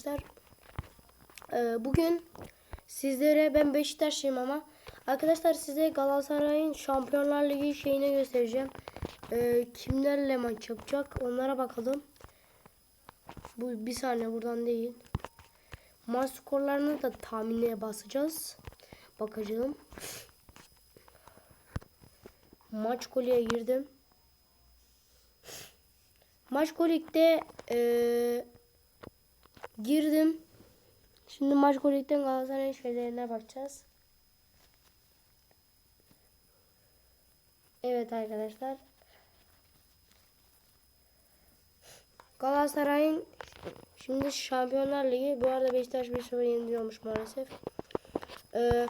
arkadaşlar. Ee, bugün sizlere ben Beşiktaşlıyım ama arkadaşlar size Galatasaray'ın Şampiyonlar Ligi şeyini göstereceğim. Ee, kimlerle maç yapacak onlara bakalım. Bu bir saniye buradan değil. Maç skorlarını da tahminine basacağız. Bakacağım. Maç kolye girdim. Maç kolikte eee girdim. Şimdi maç kolikten Galatasaray'ın şeylerine bakacağız. Evet arkadaşlar. Galatasaray'ın şimdi Şampiyonlar Ligi bu arada Beşiktaş 1-0 yeniliyormuş maalesef. Eee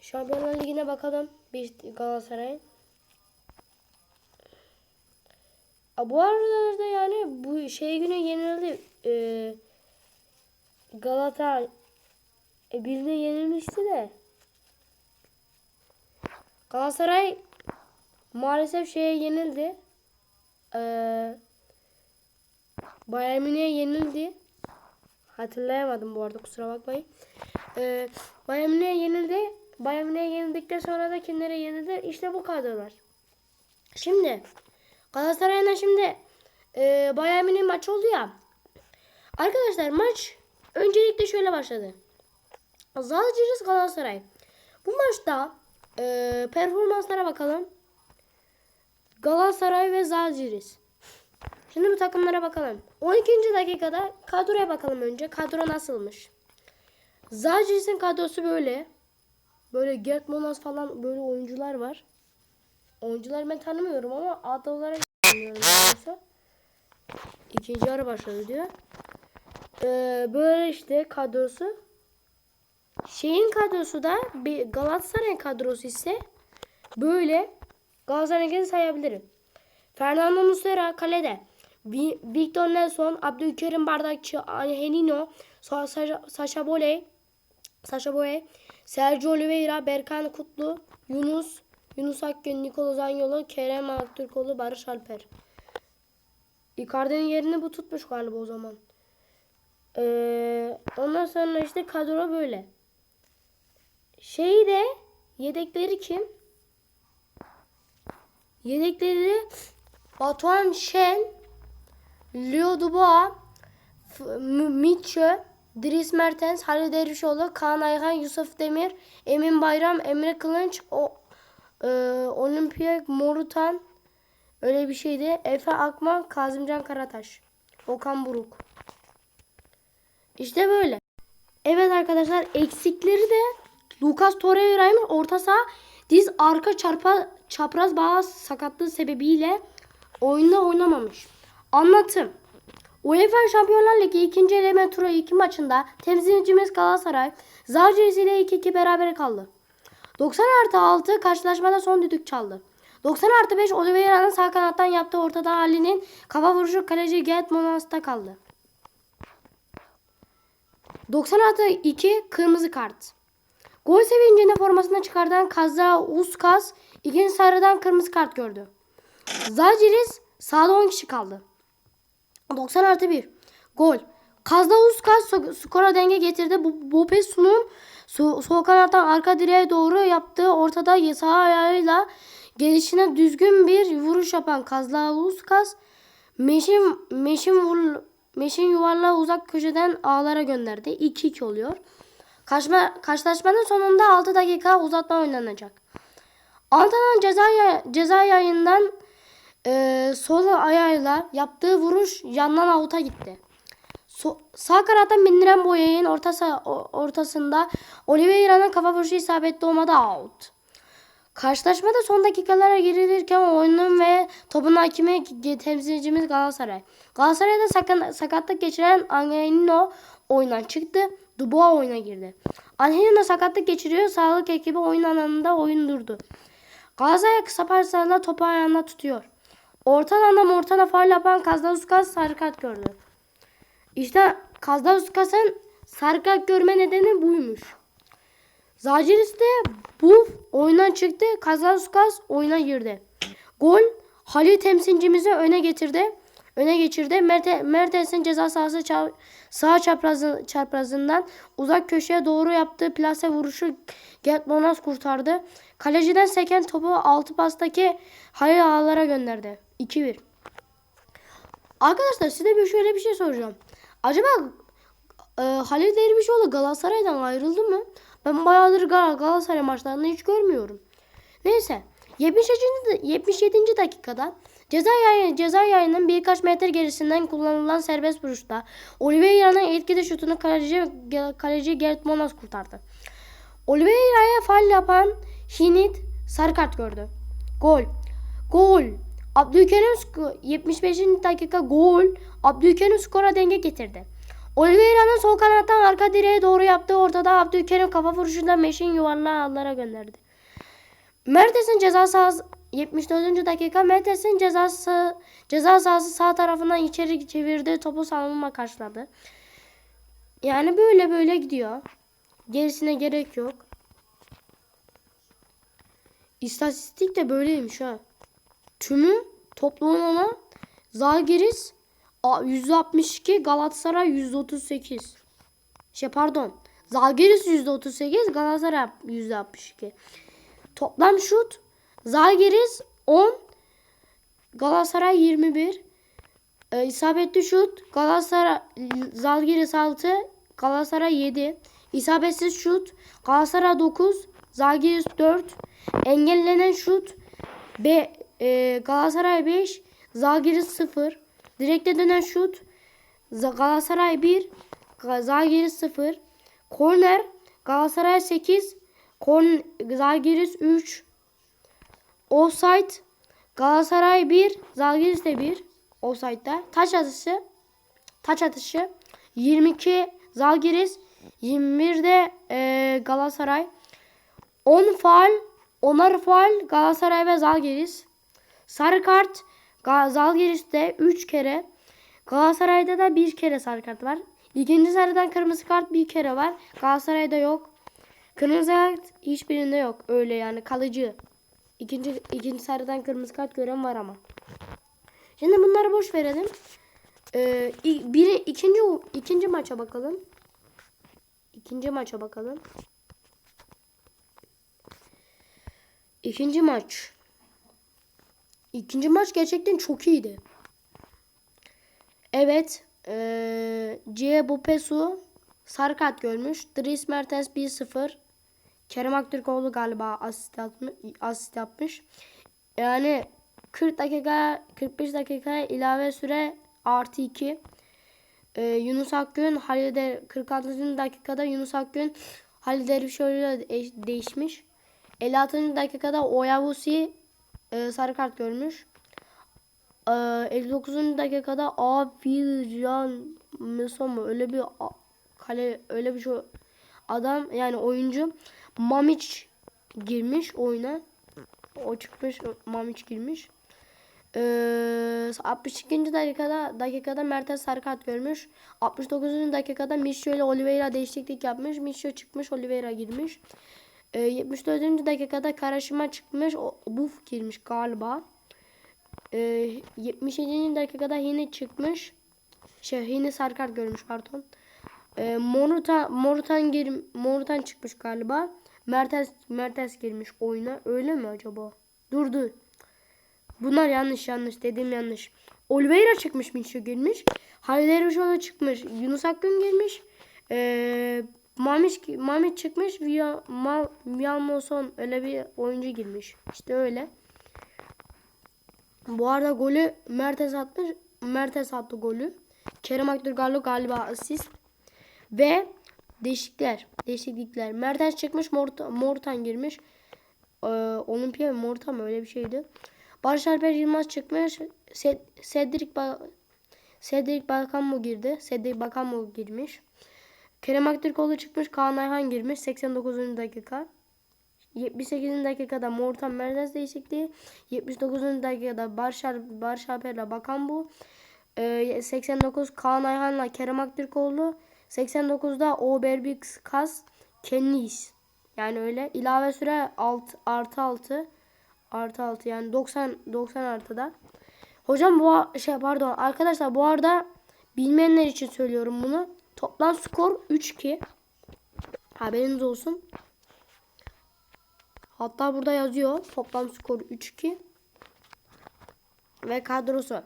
Şampiyonlar Ligi'ne bakalım Galatasaray'ın. Bu arada da yani bu şey günü yenildi. Ee, Galata e, birine yenilmişti de. Galatasaray maalesef şeye yenildi. Ee, Bayern Münih'e yenildi. Hatırlayamadım bu arada kusura bakmayın. Ee, Bayern Münih'e yenildi. Bayern Münih'e yenildikten sonra da kimlere yenildi? İşte bu kadrolar. Şimdi Galatasaray'la şimdi e, Bayern Münih maç oldu ya. Arkadaşlar maç öncelikle şöyle başladı. Zalgiris Galatasaray. Bu maçta e, performanslara bakalım. Galatasaray ve Zalgiris. Şimdi bu takımlara bakalım. 12. dakikada kadroya bakalım önce. Kadro nasılmış? Zalgiris'in kadrosu böyle. Böyle Gert Monas falan böyle oyuncular var. Oyuncuları ben tanımıyorum ama ad olarak neredeyse. İkinci yarı başladı diyor. Ee, böyle işte kadrosu. Şeyin kadrosu da bir Galatasaray kadrosu ise böyle Galatasaray'ı sayabilirim. Fernando Muslera kalede. Vi- Victor Nelson, Abdülkerim Bardakçı, Angelino, Sa- Sa- Saşa Boley, Saşa Boye, Sergio Oliveira, Berkan Kutlu, Yunus, Yunus Akgün, Nikola Zanyolu, Kerem Aktürkoğlu, Barış Alper. Icardi'nin yerini bu tutmuş galiba o zaman. Ee, ondan sonra işte kadro böyle. Şeyi de yedekleri kim? Yedekleri Batuhan Şen, Leo Dubois, Mitchell, Dries Mertens, Halil Dervişoğlu, Kaan Ayhan, Yusuf Demir, Emin Bayram, Emre Kılınç, o, e, Olimpiyat Morutan, öyle bir şeydi. Efe Akman, Kazımcan Karataş, Okan Buruk. İşte böyle. Evet arkadaşlar eksikleri de Lucas Torreira'ymış orta saha diz arka çarpa çapraz bağ sakatlığı sebebiyle oyunda oynamamış. Anlatım. UEFA Şampiyonlar Ligi 2. eleme turu 2 maçında temsilcimiz Galatasaray Zalgiris ile 2-2 beraber kaldı. 90 artı 6 karşılaşmada son düdük çaldı. 90 artı 5 Oliveira'nın sağ kanattan yaptığı ortada Ali'nin kafa vuruşu kaleci Gerd Monas'ta kaldı. 90 artı 2 kırmızı kart. Gol sevincinde formasını çıkardan Kaza Uskas ikinci sarıdan kırmızı kart gördü. Zalgiris sahada 10 kişi kaldı. 90 artı 1. Gol. Kazda Uskas so- skora denge getirdi. Bu Bopesu'nun so sol kanattan arka direğe doğru yaptığı ortada sağ ayağıyla gelişine düzgün bir vuruş yapan Kazla Uskas Meşin Meşin vur, Meşin yuvarlağı uzak köşeden ağlara gönderdi. 2-2 oluyor. Kaçma, karşılaşmanın sonunda 6 dakika uzatma oynanacak. Antalya'nın ceza, ceza yayından e, sol ayağıyla yaptığı vuruş yandan avuta gitti. So- sağ kanattan bindiren boyayın ortası, ortasında Oliveira'nın kafa vuruşu isabetli olmadı out. Karşılaşmada son dakikalara girilirken oyunun ve topun hakimi temsilcimiz Galatasaray. Galatasaray'da sakan- sakatlık geçiren Angelino oyundan çıktı. Dubois oyuna girdi. Angelino sakatlık geçiriyor. Sağlık ekibi oyun alanında oyun durdu. Galatasaray kısa paslarla topu ayağında tutuyor. Orta alanda Mortana faul yapan Kazdavuskas sarı kart gördü. İşte Kazdavuskas'ın sarı kart görme nedeni buymuş. Zaciris de bu oyundan çıktı. Kazaskas oyuna girdi. Gol Halil temsilcimizi öne getirdi. öne geçirdi. Merte- Mertens'in ceza sahası ça- sağ çaprazı, çaprazından uzak köşeye doğru yaptığı plase vuruşu Monas kurtardı. Kaleciden seken topu altı pastaki Halil Ağalar'a gönderdi. 2-1. Arkadaşlar size bir şöyle bir şey soracağım. Acaba e, Halil Dervişoğlu Galatasaray'dan ayrıldı mı? Ben bayağıdır Gal- Galatasaray maçlarını hiç görmüyorum. Neyse. 77. da- 77. dakikada ceza yayın, ceza yayının birkaç metre gerisinden kullanılan serbest vuruşta Oliveira'nın etkili şutunu kaleci, kaleci Gerd Monas kurtardı. Oliveira'ya faul yapan Hinit sarı kart gördü. Gol. Gol. Abdülkerim sk- 75. dakika gol. Abdülkerim skora denge getirdi. Oliveira'nın sol kanattan arka direğe doğru yaptığı ortada Abdülkerim kafa vuruşuyla Meşin yuvarlağı ağlara gönderdi. Mertens'in ceza sahası 74. dakika Mertens'in cezası ceza sahası sağ tarafından içeri çevirdiği topu savunma karşıladı. Yani böyle böyle gidiyor. Gerisine gerek yok. İstatistik de böyleymiş ha. Tümü toplamına Zalgiris a- %62 Galatasaray %38. Şey pardon. Zalgiris %38 Galatasaray %62. Toplam şut Zalgiris 10 Galatasaray 21. E, isabetli şut Galatasaray Zalgiris 6 Galatasaray 7. İsabetsiz şut Galatasaray 9 Zalgiris 4. Engellenen şut B e, Galatasaray 5 Zalgiris 0. Direkte dönen şut Galatasaray 1 Ga- Zalgiris 0. Korner Galatasaray 8 Korn Zalgiris 3 Offside Galatasaray 1 Zalgiris de 1 Offside'da. Taç atışı Taç atışı 22 Zalgiris 21'de e, Galatasaray. 10 faal 10'ar faal Galatasaray ve Zalgiris Sarı kart Zalgiris'te 3 kere Galatasaray'da da bir kere sarı kart var. İkinci sarıdan kırmızı kart bir kere var. Galatasaray'da yok. Kırmızı kart hiçbirinde yok. Öyle yani kalıcı. İkinci, ikinci sarıdan kırmızı kart gören var ama. Şimdi bunları boş verelim. Ee, biri, ikinci, ikinci maça bakalım. İkinci maça bakalım. İkinci maç. İkinci maç gerçekten çok iyiydi. Evet. Ee, C. Bopesu sarı kart görmüş. Dries Mertens 1-0. Kerem Aktürkoğlu galiba asist, atmış, asist yapmış. Yani 40 dakika 45 dakika ilave süre artı 2. Ee, Yunus Akgün Halil Der- 46. dakikada Yunus Akgün Halil Dervişoğlu'yla de- değişmiş. 56. dakikada Oyavusi e, sarı kart görmüş. Ee, 59. dakikada Abircan Mesomo öyle bir kale öyle bir şey adam yani oyuncu Mamic girmiş oyuna. O çıkmış Mamic girmiş. Ee, 62. dakikada dakikada Mertens sarı kart görmüş. 69. dakikada Micho ile Oliveira değişiklik yapmış. Micho çıkmış, Oliveira girmiş. Ee, 74. dakikada Karaşima çıkmış. O, Buf girmiş galiba. Ee, 77. dakikada yine çıkmış. Şey yine sarı kart görmüş pardon. Ee, Morutan Morutan gir Morutan çıkmış galiba. Mertens Mertens girmiş oyuna. Öyle mi acaba? Dur dur. Bunlar yanlış yanlış dediğim yanlış. Oliveira çıkmış Minşo girmiş. Halil Erişoğlu çıkmış. Yunus Akgün girmiş. Ee, Mamiç, Mamiç çıkmış. Via, Ma, Mialmoson öyle bir oyuncu girmiş. İşte öyle. Bu arada golü Mertens atmış. Mertens attı golü. Kerem Aktürkoğlu galiba asist. Ve değişiklikler. Değişiklikler. Mertens çıkmış. Mortan, Mortan girmiş. Ee, Olimpiya mı Mortan mı öyle bir şeydi. Barış Alper Yılmaz çıkmış. Cedric, ba- Cedric Bakan mı girdi? Cedric Bakan mı girmiş? Kerem Aktürkoğlu çıkmış. Kaan Ayhan girmiş. 89. dakika. 78. dakikada Mortan Mertens değişikliği. 79. dakikada Barış Alper'le Bakan bu. Ee, 89 Kaan Ayhan'la Kerem Aktürkoğlu. 89'da Oberbix Kas Kennis. Yani öyle. İlave süre 6 artı 6 artı 6 yani 90 90 artıda. Hocam bu şey pardon arkadaşlar bu arada bilmeyenler için söylüyorum bunu. Toplam skor 3-2. Haberiniz olsun. Hatta burada yazıyor. Toplam skor 3-2. Ve kadrosu.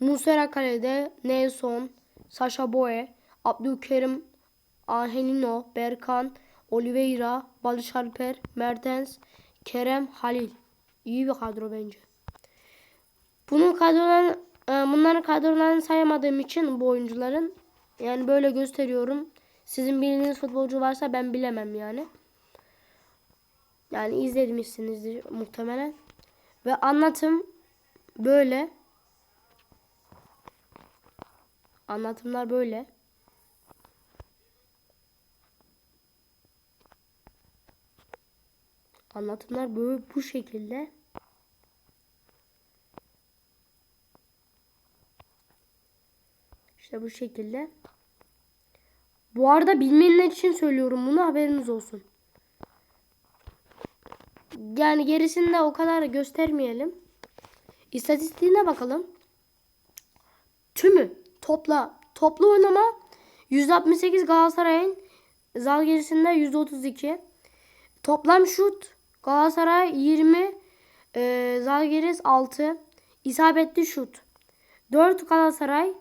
Muslera kalede, Nelson, Sasha Boye, Abdülkerim, Angelino, Berkan, Oliveira, Barış Alper, Mertens, Kerem, Halil. İyi bir kadro bence. Bunun kadrolarını, e, bunların kadrolarını sayamadığım için bu oyuncuların yani böyle gösteriyorum. Sizin bildiğiniz futbolcu varsa ben bilemem yani. Yani izlemişsinizdir muhtemelen. Ve anlatım böyle. Anlatımlar böyle. Anlatımlar böyle bu şekilde. İşte bu şekilde. Bu arada bilmeyenler için söylüyorum bunu haberiniz olsun. Yani gerisini de o kadar göstermeyelim. İstatistiğine bakalım. Tümü topla toplu oynama 168 Galatasaray'ın Zalgiris'inde 132. Toplam şut Galatasaray 20 e, Zalgiris 6 isabetli şut 4 Galatasaray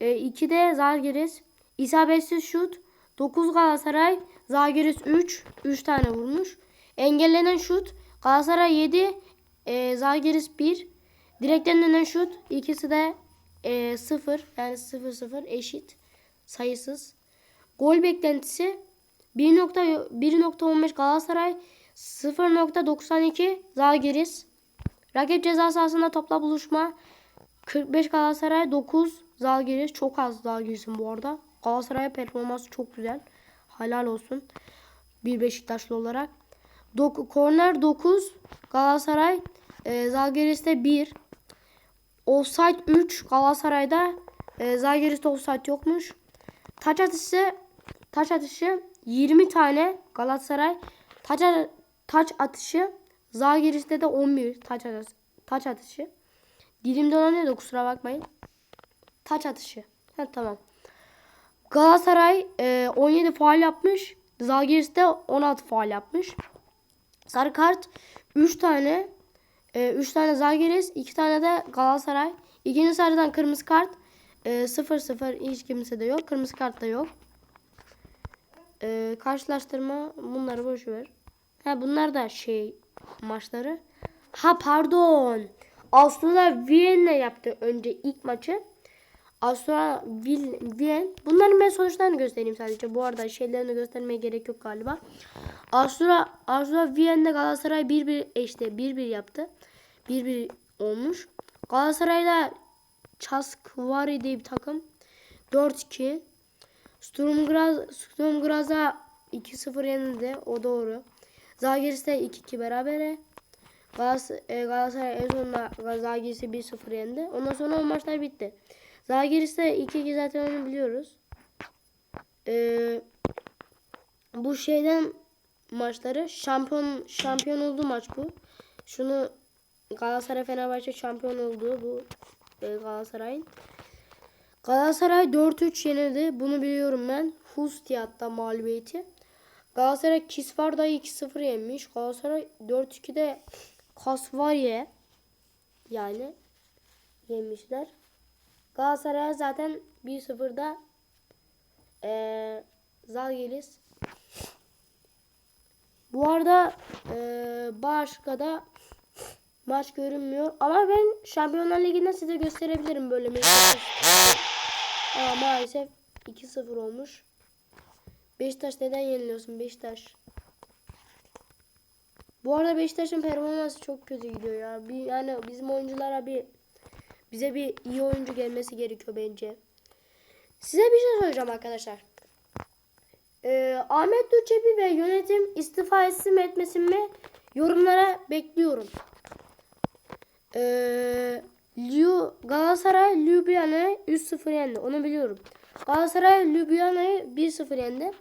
e, 2 de Zalgiris. İsabetsiz şut. 9 Galatasaray. Zalgiris 3 3 tane vurmuş. Engellenen şut. Galatasaray 7 e, Zalgiris 1 direkten dönen şut. İkisi de e, 0 yani 0 0 eşit. Sayısız. Gol beklentisi. 1.1.15 Galatasaray. 0.92 Zalgiris. Rakip ceza sahasında topla buluşma. 45 Galatasaray 9 Zalgiris çok az Zalgiris'in bu arada. Galatasaray performansı çok güzel. Helal olsun. Bir Beşiktaşlı olarak. Dok korner 9 Galatasaray e, Zalgiris'te 1 Offside 3 Galatasaray'da e, Zalgiris'te offside yokmuş. Taç atışı taç atışı 20 tane Galatasaray taç, taç atışı Zalgiris'te de 11 taç atışı. Taç atışı. Dilim dolanıyor da kusura bakmayın. Taç atışı. Ha, tamam. Galatasaray e, 17 faal yapmış. Zalgiris de 16 faal yapmış. Sarı kart 3 tane 3 tane Zalgiris, 2 tane de Galatasaray. İkinci sarıdan kırmızı kart 0-0 hiç kimse de yok. Kırmızı kart da yok. E, karşılaştırma bunları boş ver. Ha bunlar da şey maçları. Ha pardon. Avusturya Viyen'le yaptı önce ilk maçı. Viyen. Bunların ben sonuçlarını göstereyim sadece. Bu arada şeylerini göstermeye gerek yok galiba. Avusturya Viyen'le Galatasaray 1-1 işte 1-1 yaptı. 1-1 olmuş. Galatasaray'da Çaskvari diye bir takım 4-2. Sturm Graz Sturm Graz'a 2-0 yenildi. O doğru. Zalgiris'te 2-2 berabere. E, Galatasaray en sonunda Zalgiris'i 1-0 yendi. Ondan sonra o maçlar bitti. Zalgiris'te 2-2 zaten onu biliyoruz. Ee, bu şeyden maçları şampiyon şampiyon olduğu maç bu. Şunu Galatasaray Fenerbahçe şampiyon olduğu bu e, Galatasaray'ın. Galatasaray 4-3 yenildi. Bunu biliyorum ben. Hustiyat'ta mağlubiyeti. Galatasaray Kisvarda'yı 2-0 yenmiş. Galatasaray 4-2'de Kasvarye yani yemişler. Galatasaray zaten 1-0'da eee Zalgiris. Bu arada eee başka da maç görünmüyor. Ama ben Şampiyonlar Ligi'nde size gösterebilirim böyle bir Ama maalesef 2-0 olmuş. Beşiktaş neden yeniliyorsun Beşiktaş? Bu arada Beşiktaş'ın performansı çok kötü gidiyor ya. Bir, yani bizim oyunculara bir bize bir iyi oyuncu gelmesi gerekiyor bence. Size bir şey söyleyeceğim arkadaşlar. Ee, Ahmet Durçebi ve yönetim istifa etsin mi etmesin mi yorumlara bekliyorum. Ee, Galatasaray Ljubljana'yı 3-0 yendi. Onu biliyorum. Galatasaray Ljubljana'yı 1-0 yendi.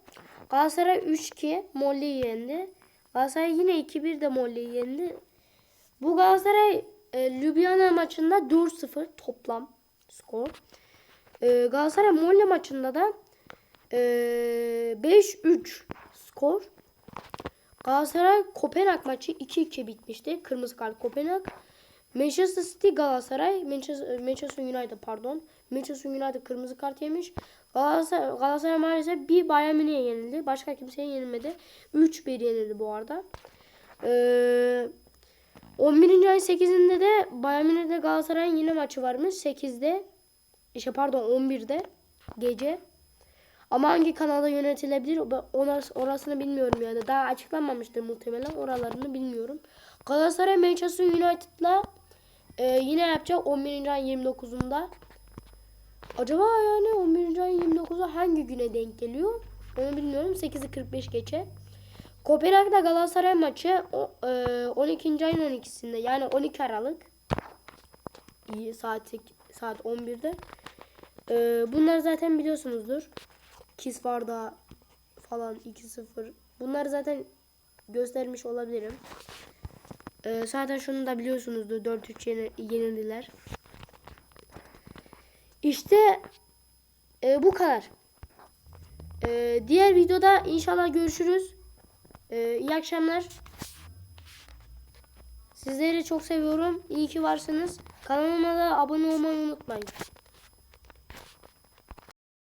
Galatasaray 3-2 Molle'yi yendi. Galatasaray yine 2-1 de Molle'yi yendi. Bu Galatasaray e, Ljubljana maçında 4-0 toplam skor. E, Galatasaray Molde maçında da e, 5-3 skor. Galatasaray Kopenhag maçı 2-2 bitmişti. Kırmızı kart Kopenhag. Manchester City Galatasaray Manchester, Manchester United pardon. Manchester United kırmızı kart yemiş. Galatasaray, Galatasaray maalesef bir Bayern Münih'e yenildi. Başka kimseye yenilmedi. 3-1 yenildi bu arada. Ee, 11. ayın 8'inde de Bayern Münih'de Galatasaray'ın yine maçı varmış. 8'de işte pardon 11'de gece. Ama hangi kanalda yönetilebilir orası, orasını bilmiyorum yani. Daha açıklanmamıştır muhtemelen. Oralarını bilmiyorum. Galatasaray Manchester United'la e, yine yapacak 11. ayın 29'unda. Acaba yani 11. ayın 29'u hangi güne denk geliyor? Onu bilmiyorum. 8'i 45 geçe. Kopenhag'da Galatasaray maçı o- e, 12. ayın 12'sinde yani 12 Aralık İyi, saat saat 11'de. E, bunlar zaten biliyorsunuzdur. Kisvarda falan 2-0. Bunları zaten göstermiş olabilirim. E, zaten şunu da biliyorsunuzdur. 4-3 yeni- yenildiler. İşte bu kadar. Diğer videoda inşallah görüşürüz. E, iyi akşamlar. Sizleri çok seviyorum. İyi ki varsınız. Kanalıma da abone olmayı unutmayın.